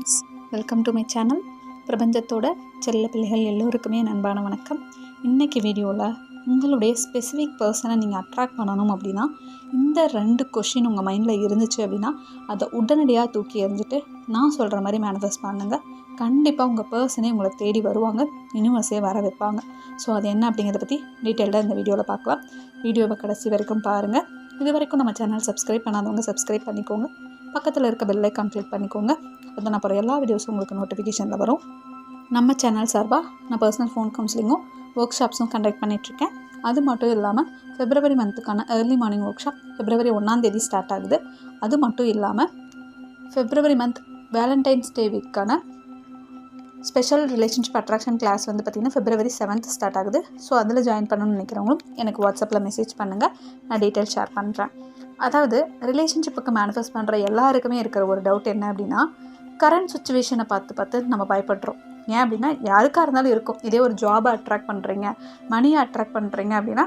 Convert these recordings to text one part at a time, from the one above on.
Friends welcome to my channel பிரபஞ்சத்தோட செல்ல பிள்ளைகள் எல்லோருக்குமே நண்பான அன்பான வணக்கம். இன்றைக்கி வீடியோவில் உங்களுடைய ஸ்பெசிஃபிக் பர்சனை நீங்கள் அட்ராக்ட் பண்ணணும் அப்படின்னா இந்த ரெண்டு கொஷின் உங்கள் மைண்டில் இருந்துச்சு அப்படின்னா அதை உடனடியாக தூக்கி எறிஞ்சிட்டு நான் சொல்கிற மாதிரி மேனிஃபெஸ்ட் பண்ணுங்கள் கண்டிப்பாக உங்கள் பர்சனே உங்களை தேடி வருவாங்க. யூனிவர்ஸே வர வைப்பாங்க. ஸோ அது என்ன அப்படிங்கிறத பற்றி டீட்டெயில்டாக இந்த வீடியோவில் பார்க்கலாம். வீடியோவை கடைசி வரைக்கும் பாருங்கள் இது வரைக்கும் நம்ம சேனல் சப்ஸ்கிரைப் பண்ணாதவங்க சப்ஸ்கிரைப் பண்ணிக்கோங்க. பக்கத்தில் இருக்க பெல் ஐக்கான் கிளிக் பண்ணிக்கோங்க. அதை நான் அப்புறம் எல்லா வீடியோஸும் உங்களுக்கு நோட்டிஃபிகேஷனில் வரும். நம்ம சேனல் சார்பாக நான் பர்சனல் ஃபோன் கவுன்சிலிங்கும் ஒர்க் ஷாப்ஸும் கண்டக்ட் பண்ணிகிட்ருக்கேன் அது மட்டும் இல்லாமல் ஃபெப்ரவரி மந்த்துக்கான early morning workshop February ஒன்றாந்தேதி ஸ்டார்ட் ஆகுது. அது மட்டும் இல்லாமல் ஃபெப்ரவரி மந்த் வேலண்டைன்ஸ் டே வீக்கான ஸ்பெஷல் ரிலேஷன்ஷிப் அட்ராக்ஷன் கிளாஸ் வந்து பார்த்திங்கன்னா ஃபெப்ரவரி செவன்த் ஸ்டார்ட் ஆகுது. ஸோ அதில் ஜாயின் பண்ணணும்னு நினைக்கிறவங்களும் எனக்கு வாட்ஸ்அப்பில் மெசேஜ் பண்ணுங்கள் நான் டீட்டெயில் ஷேர் பண்ணுறேன் அதாவது ரிலேஷன்ஷிப்புக்கு மேனிஃபெஸ்ட் பண்ணுற எல்லாருக்குமே இருக்கிற ஒரு டவுட் என்ன அப்படின்னா கரண்ட் சுச்சுவேஷனை பார்த்து பார்த்து நம்ம பயப்படுறோம். ஏன் அப்படின்னா யாருக்காக இருந்தாலும் இருக்கும். இதே ஒரு ஜாபை அட்ராக்ட் பண்ணுறீங்க மணியை அட்ராக்ட் பண்ணுறீங்க அப்படின்னா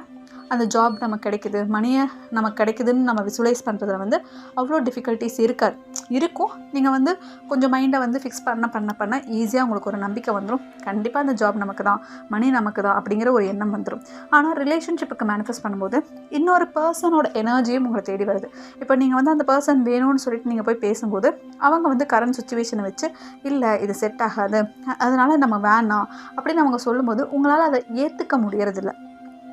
அந்த ஜாப் நமக்கு கிடைக்குது மணியை நமக்கு கிடைக்குதுன்னு நம்ம விசுவலைஸ் பண்ணுறதுல வந்து அவ்வளோ டிஃபிகல்ட்டிஸ் இருக்காது. இருக்கும். நீங்கள் வந்து கொஞ்சம் மைண்டை வந்து ஃபிக்ஸ் பண்ண பண்ண பண்ண ஈஸியாக உங்களுக்கு ஒரு நம்பிக்கை வந்துடும் கண்டிப்பாக அந்த ஜாப் நமக்கு தான் மணி நமக்கு தான் அப்படிங்கிற ஒரு எண்ணம் வந்துடும் ஆனால் ரிலேஷன்ஷிப்புக்கு மேனிஃபெஸ்ட் பண்ணும்போது இன்னொரு பர்சனோட எனர்ஜியும் உங்களை தேடி வருது. இப்போ நீங்கள் வந்து அந்த பர்சன் வேணும்னு சொல்லிட்டு நீங்கள் போய் பேசும்போது அவங்க வந்து கரண்ட் சுச்சுவேஷனை வச்சு இல்லை இது செட் ஆகாது. அதனால் நம்ம வேணாம். அப்படின்னு அவங்க சொல்லும்போது உங்களால் அதை ஏற்றுக்க முடியறதில்ல.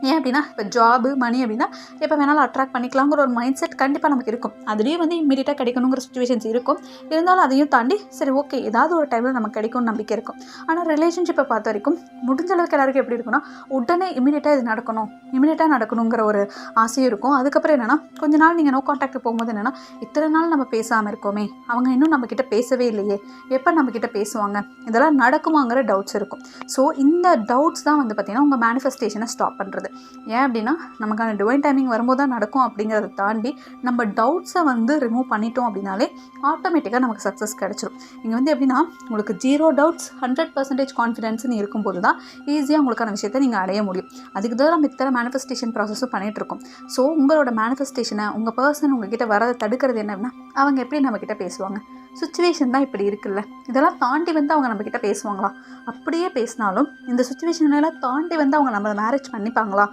ஏன் அப்படின்னா இப்போ ஜாபு மணி அப்படின்னா எப்போ வேணாலும் அட்ராக்ட் பண்ணிக்கலாங்கிற ஒரு மைண்ட் செட் கண்டிப்பாக நமக்கு இருக்கும். அதுலேயும் வந்து இம்மீடியட்டாக கிடைக்கணுங்கிற சுச்சுவேஷன்ஸ் இருக்கும். இருந்தாலும் அதையும் தாண்டி சரி ஓகே ஏதாவது ஒரு டைமில் நமக்கு கிடைக்கும்னு நம்பிக்கை இருக்கும். ஆனால் ரிலேஷன்ஷிப்பை பார்த்த வரைக்கும் முடிஞ்ச அளவுக்கு எல்லாருக்கும் எப்படி இருக்குன்னா உடனே இமீடியட்டாக இது நடக்கணும். இமீடியட்டாக நடக்கணுங்கிற ஒரு ஆசையும் இருக்கும். அதுக்கப்புறம் என்னென்னா கொஞ்ச நாள் நீங்கள் நோ காண்டாக்ட் போகும்போது என்னென்னா இத்தனை நாள் நம்ம பேசாமல் இருக்கோமே அவங்க இன்னும் நம்மக்கிட்ட பேசவே இல்லையே எப்போ நம்மக்கிட்ட பேசுவாங்க? இதெல்லாம் நடக்குமாங்கிற டவுட்ஸ் இருக்கும். ஸோ இந்த டவுட்ஸ் தான் வந்து பார்த்திங்கன்னா உங்கள் மேனிஃபெஸ்டேஷனை ஸ்டாப் பண்ணுறது ஏன் அப்படின்னா நமக்கான டிவைன் டைமிங் வரும்போது தான் நடக்கும் அப்படிங்கிறத தாண்டி நம்ம டவுட்ஸை வந்து ரிமூவ் பண்ணிட்டோம் அப்படின்னாலே ஆட்டோமேட்டிக்காக நமக்கு சக்ஸஸ் கிடச்சிரும். இங்கே வந்து எப்படின்னா உங்களுக்கு ஜீரோ டவுட்ஸ் ஹண்ட்ரட் பர்சன்டேஜ் கான்ஃபிடென்ஸ்னு இருக்கும்போது தான் ஈஸியாக உங்களுக்கான விஷயத்தை நீங்கள் அடைய முடியும். அதுக்கு தான் நம்ம இத்தனை மேனிஃபெஸ்டேஷன் ப்ராசஸும் பண்ணிகிட்ருக்கோம் ஸோ உங்களோட மேனிஃபெஸ்டேஷனை உங்கள் பர்சன் உங்ககிட்ட வரதை தடுக்கிறது என்ன அப்படின்னா அவங்க எப்படி நம்மக்கிட்ட பேசுவாங்க? சுச்சுவேஷன் தான் இப்படி இருக்குல்ல. இதெல்லாம் தாண்டி வந்து அவங்க நம்மக்கிட்ட பேசுவாங்களா? அப்படியே பேசினாலும் இந்த சுச்சுவேஷனெல்லாம் தாண்டி வந்து அவங்க நம்மளை மேரேஜ் பண்ணிப்பாங்களா?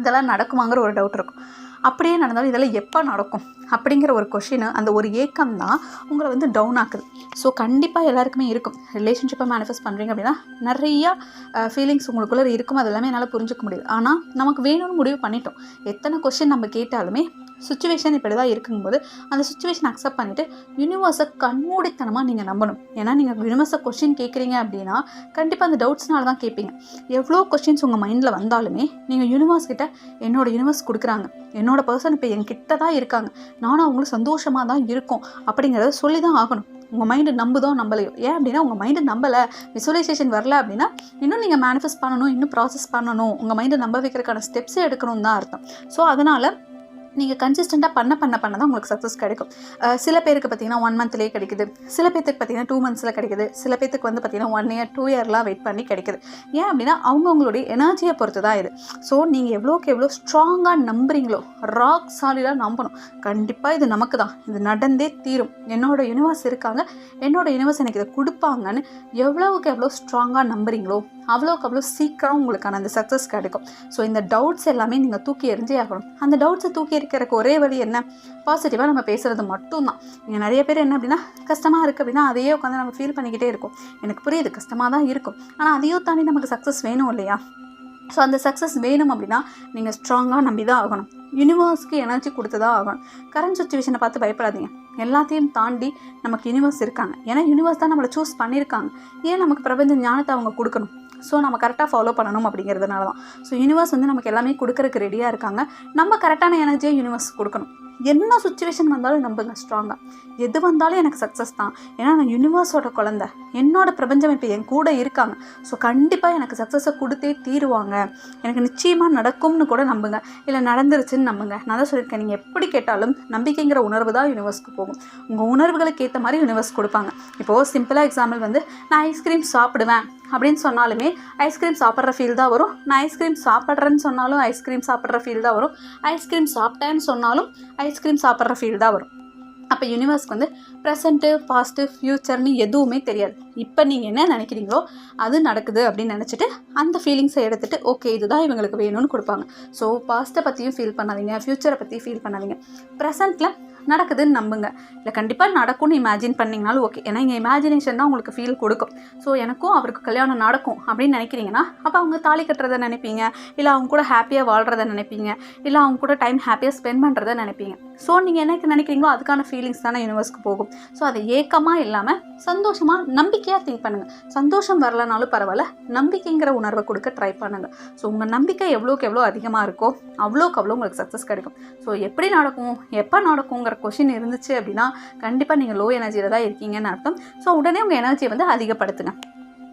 இதெல்லாம் நடக்குமாங்கிற ஒரு டவுட் இருக்கும். அப்படியே நடந்தாலும் இதெல்லாம் எப்போ நடக்கும்? அப்படிங்கிற ஒரு கொஷின் அந்த ஒரு ஏக்கம் தான் உங்களை வந்து டவுன் ஆக்குது. ஸோ கண்டிப்பாக எல்லாருக்குமே இருக்கும். ரிலேஷன்ஷிப்பை மேனிஃபெஸ்ட் பண்ணுறீங்க அப்படின்னா நிறையா ஃபீலிங்ஸ் உங்களுக்குள்ளே இருக்கும்? அது எல்லாமே என்னால் புரிஞ்சுக்க முடியுது. ஆனால் நமக்கு வேணும்னு முடிவு பண்ணிட்டோம். எத்தனை கொஷின் நம்ம கேட்டாலுமே சுச்சுவேஷன் இப்படி தான் இருக்கும்போது அந்த சுச்சுவேஷன் அக்செப்ட் பண்ணிவிட்டு யூனிவர்ஸை கண்மூடித்தனமாக நீங்கள் நம்பணும். ஏன்னா நீங்கள் யூனிவர்ஸை கொஷின் கேட்குறீங்க அப்படின்னா கண்டிப்பாக அந்த டவுட்ஸ்னால தான் கேட்பீங்க. எவ்வளோ கொஷின்ஸ் உங்கள் மைண்டில் வந்தாலுமே நீங்கள் யூனிவர்ஸ் கிட்ட என்னோட யூனிவர்ஸ் கொடுக்குறாங்க. என்னோட பர்சன் இப்போ என்கிட்ட தான் இருக்காங்க. நானும் அவங்களும் சந்தோஷமாக தான் இருக்கும் அப்படிங்கிறத சொல்லி தான் ஆகணும். உங்கள் மைண்டு நம்புதோ நம்பலையோ. ஏன் அப்படின்னா உங்கள் மைண்டு நம்பலை விசுவலைசேஷன் வரல அப்படின்னா இன்னும் நீங்கள் மேனிஃபெஸ்ட் பண்ணணும் இன்னும் ப்ராசஸ் பண்ணணும். உங்கள் மைண்டை நம்ப வைக்கிறதுக்கான ஸ்டெப்ஸே எடுக்கணும் தான் அர்த்தம். ஸோ அதனால் நீங்கள் கன்சிஸ்டண்ட்டாக பண்ண பண்ண பண்ண தான் உங்களுக்கு சக்ஸஸ் கிடைக்கும். சில பேருக்கு பார்த்தீங்கன்னா ஒன் மந்த்லேயே கிடைக்குது. சில பேர்த்துக்கு பார்த்தீங்கன்னா டூ மந்த்ஸில் கிடைக்குது. சில பேர்த்துக்கு வந்து பார்த்தீங்கன்னா ஒன் இயர் டூ இயர்லாம் வெயிட் பண்ணி கிடைக்குது. ஏன் அப்படின்னா அவங்கவுங்களுடைய எனர்ஜியை பொறுத்து தான் இது. ஸோ நீங்கள் எவ்வளோக்கு எவ்வளோ ஸ்ட்ராங்காக நம்புறீங்களோ ராக் சாலிடாக நம்பணும். கண்டிப்பாக இது நமக்கு தான். இது நடந்தே தீரும். என்னோட யூனிவர்ஸ் இருக்காங்க. என்னோட யூனிவர்ஸ் எனக்கு இதை கொடுப்பாங்கன்னு எவ்வளோவுக்கு எவ்வளோ ஸ்ட்ராங்காக நம்புறீங்களோ அவ்வளோக்கு அவ்வளோ சீக்கிரம் உங்களுக்கான அந்த சக்ஸஸ் கிடைக்கும். ஸோ இந்த டவுட்ஸ் எல்லாமே நீங்கள் தூக்கி எறிஞ்சே ஆகணும். அந்த டவுட்ஸை தூக்கி தீர்க்கறக்கு ஒரே வழி என்ன? பாசிட்டிவாக நம்ம பேசுகிறது மட்டும்தான். இங்கே நிறைய பேர் என்ன அப்படின்னா கஷ்டமாக இருக்குது அப்படின்னா அதையே உட்காந்து நம்ம ஃபீல் பண்ணிக்கிட்டே இருக்கும். எனக்கு புரியுது கஷ்டமாக தான் இருக்கும். ஆனால் அதையும் தாண்டி நமக்கு சக்ஸஸ் வேணும் இல்லையா? ஸோ அந்த சக்ஸஸ் வேணும் அப்படின்னா நீங்கள் ஸ்ட்ராங்காக நம்பி தான் ஆகணும். யூனிவர்ஸ்க்கு எனர்ஜி கொடுத்து தான் ஆகணும். கரண்ட் சுச்சுவேஷனை பார்த்து பயப்படாதீங்க. எல்லாத்தையும் தாண்டி நமக்கு யூனிவர்ஸ் இருக்காங்க. ஏன்னா யூனிவர்ஸ் தான் நம்மளை சூஸ் பண்ணியிருக்காங்க. ஏன் நமக்கு பிரபஞ்ச ஞானத்தை அவங்க கொடுக்கணும்? ஸோ நம்ம கரெக்டாக ஃபாலோ பண்ணணும் அப்படிங்கிறதுனால தான் ஸோ யூனிவர்ஸ் வந்து நமக்கு எல்லாமே கொடுக்கறக்கு ரெடியாக இருக்காங்க. நம்ம கரெக்டான எனர்ஜியை யூனிவர்ஸ் கொடுக்கணும். என்ன சுச்சுவேஷன் வந்தாலும் நம்புங்க ஸ்ட்ராங்காக எது வந்தாலும் எனக்கு சக்ஸஸ் தான். ஏன்னா நான் யூனிவர்ஸோட குழந்த. என்னோட பிரபஞ்சம் இப்போ என் கூட இருக்காங்க. ஸோ கண்டிப்பாக எனக்கு சக்ஸஸை கொடுத்தே தீருவாங்க. எனக்கு நிச்சயமாக நடக்கும்னு கூட நம்புங்க. இல்லை நடந்துருச்சுன்னு நம்புங்க. நான் தான் சொல்லியிருக்கேன். நீங்கள் எப்படி கேட்டாலும் நம்பிக்கைங்கிற உணர்வு தான் யூனிவர்ஸ்க்கு போகும். உங்கள் உணர்வுகளுக்கு ஏற்ற மாதிரி யூனிவர்ஸ் கொடுப்பாங்க. இப்போது சிம்பிளாக எக்ஸாம்பிள் வந்து நான் ஐஸ்கிரீம் சாப்பிடுவேன். அப்படின்னு சொன்னாலுமே ஐஸ்கிரீம் சாப்பிட்ற ஃபீல் தான் வரும். நான் ஐஸ்கிரீம் சாப்பிட்றேன்னு சொன்னாலும் ஐஸ்கிரீம் சாப்பிட்ற ஃபீல் தான் வரும். ஐஸ்கிரீம் சாப்பிட்டேன்னு சொன்னாலும் ஐஸ்கிரீம் சாப்பிட்ற ஃபீல் தான் வரும். அப்போ யூனிவர்ஸ்க்கு வந்து ப்ரெசண்ட்டு பாஸ்ட்டு ஃப்யூச்சர்னு எதுவுமே தெரியாது. இப்போ நீங்கள் என்ன நினைக்கிறீங்களோ அது நடக்குது அப்படின்னு நினச்சிட்டு அந்த ஃபீலிங்ஸை எடுத்துகிட்டு ஓகே இதுதான் இவங்களுக்கு வேணும்னு கொடுப்பாங்க. ஸோ பாஸ்ட்டை பற்றியும் ஃபீல் பண்ணாதீங்க ஃப்யூச்சரை பற்றி ஃபீல் பண்ணாதீங்க. ப்ரெசண்ட்டில் நடக்குதுன்னு நம்புங்க. இல்லை கண்டிப்பாக நடக்கும்னு இமேஜின் பண்ணிங்கனாலும் ஓகே ஏன்னா இங்கே இமேஜினேஷன் தான் உங்களுக்கு ஃபீல் கொடுக்கும். ஸோ எனக்கும் அவருக்கு கல்யாணம் நடக்கும் அப்படின்னு நினைக்கிறீங்கன்னா அப்போ அவங்க தாலி கட்டுறதை நினைப்பீங்க. இல்லை அவங்க கூட ஹாப்பியாக வாழ்கிறத நினைப்பீங்க. இல்லை அவங்க கூட டைம் ஹாப்பியாக ஸ்பெண்ட் பண்ணுறத நினைப்பீங்க. ஸோ நீங்கள் என்ன நினைக்கிறீங்களோ அதுக்கான ஃபீலிங்ஸ் தானே யூனிவர்ஸ்க்கு போகும். ஸோ அது ஏக்கமாக இல்லாமல் சந்தோஷமாக நம்பிக்கையாக திங்க் பண்ணுங்கள் சந்தோஷம் வரலனாலும் பரவாயில்ல நம்பிக்கைங்கிற உணர்வை கொடுக்க ட்ரை பண்ணுங்கள் ஸோ உங்கள் நம்பிக்கை எவ்வளோக்கு எவ்வளோ அதிகமாக இருக்கோ அவ்வளோக்கு அவ்வளோ உங்களுக்கு சக்ஸஸ் கிடைக்கும். ஸோ எப்படி நடக்கும் எப்போ நடக்குங்கிற கொஷின் இருந்துச்சு அப்படின்னா கண்டிப்பாக நீங்கள் லோ எனர்ஜியில் தான் இருக்கீங்கன்னு அர்த்தம். ஸோ உடனே உங்கள் எனர்ஜியை வந்து அதிகப்படுத்துங்க.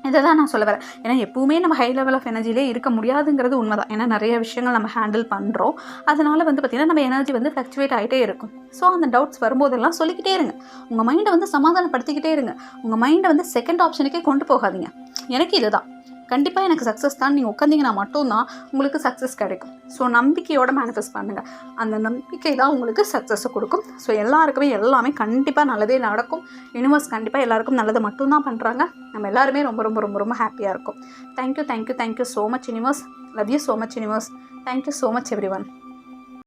இதை தான் நான் சொல்ல வரேன். ஏன்னா எப்பவுமே நம்ம ஹை லெவல் ஆஃப் எனர்ஜிலே இருக்க முடியாதுங்கிறது உண்மை தான் ஏன்னா நிறைய விஷயங்கள் நம்ம ஹேண்டில் பண்ணுறோம் அதனால் வந்து பார்த்திங்கன்னா நம்ம எனர்ஜி வந்து ஃப்ளக்சுவேட் ஆகிட்டே இருக்கும். ஸோ அந்த டவுட்ஸ் வரும்போதெல்லாம் சொல்லிக்கிட்டே இருங்க. உங்கள் மைண்டை வந்து சமாதானப்படுத்திக்கிட்டே இருங்க. உங்கள் மைண்டை வந்து செகண்ட் ஆப்ஷனுக்கே கொண்டு போகாதீங்க. எனக்கு இதுதான். கண்டிப்பாக எனக்கு சக்ஸஸ் தான். நீங்கள் உட்காந்திங்கன்னா மட்டும்தான் உங்களுக்கு சக்ஸஸ் கிடைக்கும். ஸோ நம்பிக்கையோட மேனிஃபெஸ்ட் பண்ணுங்கள் அந்த நம்பிக்கை தான் உங்களுக்கு சக்ஸஸை கொடுக்கும். ஸோ எல்லாருக்குமே எல்லாமே கண்டிப்பாக நல்லதே நடக்கும். யூனிவர்ஸ் கண்டிப்பாக எல்லாருக்கும் நல்லது மட்டும்தான் பண்ணுறாங்க நம்ம எல்லாருமே ரொம்ப ரொம்ப ரொம்ப ரொம்ப ஹாப்பியாக இருக்கும். Thank you thank you thank you so much universe love you so much universe thank you so much everyone